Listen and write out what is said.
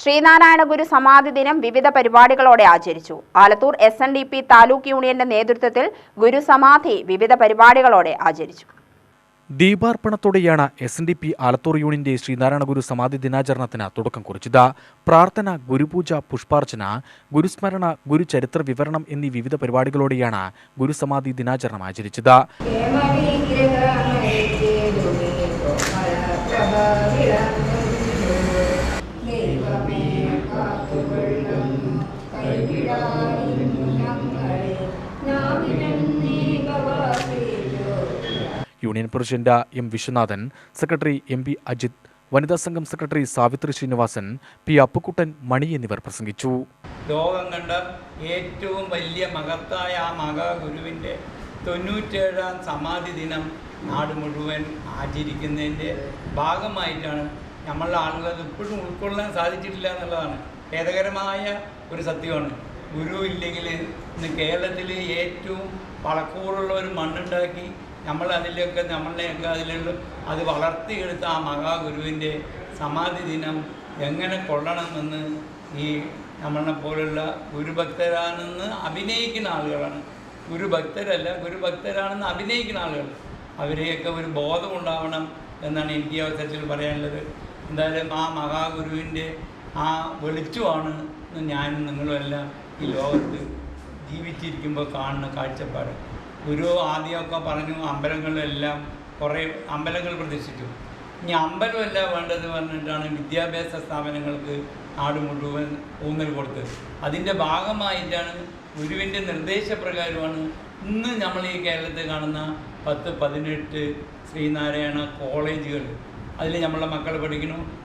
ശ്രീനാരായണ ഗുരു സമാധി ദിനം വിവിധ പരിപാടികളോടെ ആചരിച്ചു. Alathur S N D P taluk യൂണിയന്റെ നേതൃത്വത്തിൽ ഗുരു സമാധി വിവിധ പരിപാടികളോടെ ആചരിച്ചു. ദീപാർപ്പണത്തോടെയാണ് S N D P Alathur യൂണിയന്റെ ശ്രീനാരായണ ഗുരു സമാധി ദിനാചരണത്തിന് തുടക്കം കുറിച്ചത്. പ്രാർത്ഥന ഗുരുപൂജ പുഷ്പാർച്ചന ഗുരുസ്മരണ ഗുരുചരിത്ര വിവരണം എന്നീ വിവിധ പരിപാടികളോടെയാണ് ഗുരുസമാധി ദിനാചരണം ആചരിച്ചത്. Union president M Viswanathan secretary M P Ajith വനിതാ സംഘം സെക്രട്ടറി സാവിത്രി ശ്രീനിവാസൻ പി അപ്പുക്കുട്ടൻ മണി എന്നിവർ പ്രസംഗിച്ചു. ലോകം കണ്ട ഏറ്റവും വലിയ മകത്തായ ആ മഹാഗുരുവിന്റെ തൊണ്ണൂറ്റേഴാം സമാധി ദിനം നാട് മുഴുവൻ ആചരിക്കുന്നതിന്റെ ഭാഗമായിട്ടാണ് നമ്മളുടെ ആളുകൾ ഇപ്പോഴും ഉൾക്കൊള്ളാൻ സാധിച്ചിട്ടില്ല എന്നുള്ളതാണ്. ഖേദകരമായ ഒരു സത്യമാണ്. ഗുരു ഇല്ലെങ്കിൽ ഇന്ന് കേരളത്തിൽ ഏറ്റവും പളക്കൂറുള്ള ഒരു മണ്ണുണ്ടാക്കി നമ്മൾ അതിലൊക്കെ നമ്മളുടെയൊക്കെ അതിലുള്ള അത് വളർത്തിയെടുത്ത ആ മഹാഗുരുവിന്റെ സമാധി ദിനം എങ്ങനെ കൊള്ളണമെന്ന് ഈ നമ്മളെ പോലുള്ള ഗുരുഭക്തരാണെന്ന് അഭിനയിക്കുന്ന ആളുകളാണ്. ഗുരുഭക്തരല്ല ഗുരുഭക്തരാണെന്ന് അഭിനയിക്കുന്ന ആളുകൾ. അവരെയൊക്കെ ഒരു ബോധം ഉണ്ടാവണം എന്നാണ് എനിക്ക് അവസരത്തിൽ പറയാനുള്ളത്. എന്തായാലും ആ മഹാഗുരുവിന്റെ ആ വെളിച്ചമാണ് ഞാനും നിങ്ങളും എല്ലാം ഈ ലോകത്ത് ജീവിച്ചിരിക്കുമ്പോൾ കാണുന്ന കാഴ്ചപ്പാട്. ഗുരു ആദ്യമൊക്കെ പറഞ്ഞു അമ്പലങ്ങളിലെല്ലാം കുറേ അമ്പലങ്ങൾ പ്രതിഷ്ഠിച്ചു. ഇനി അമ്പലമല്ല വേണ്ടത് പറഞ്ഞിട്ടാണ് വിദ്യാഭ്യാസ സ്ഥാപനങ്ങൾക്ക് നാട് മുഴുവൻ ഊന്നൽ കൊടുത്തത്. അതിന്റെ ഭാഗമായിട്ടാണ് ഗുരുവിന്റെ നിർദ്ദേശപ്രകാരമാണ് ഇന്ന് നമ്മൾ ഈ കേരളത്തിൽ കാണുന്ന പത്ത് പതിനെട്ട് ശ്രീനാരായണ കോളേജുകൾ. അതിൽ നമ്മളെ മക്കൾ പഠിക്കുന്നു.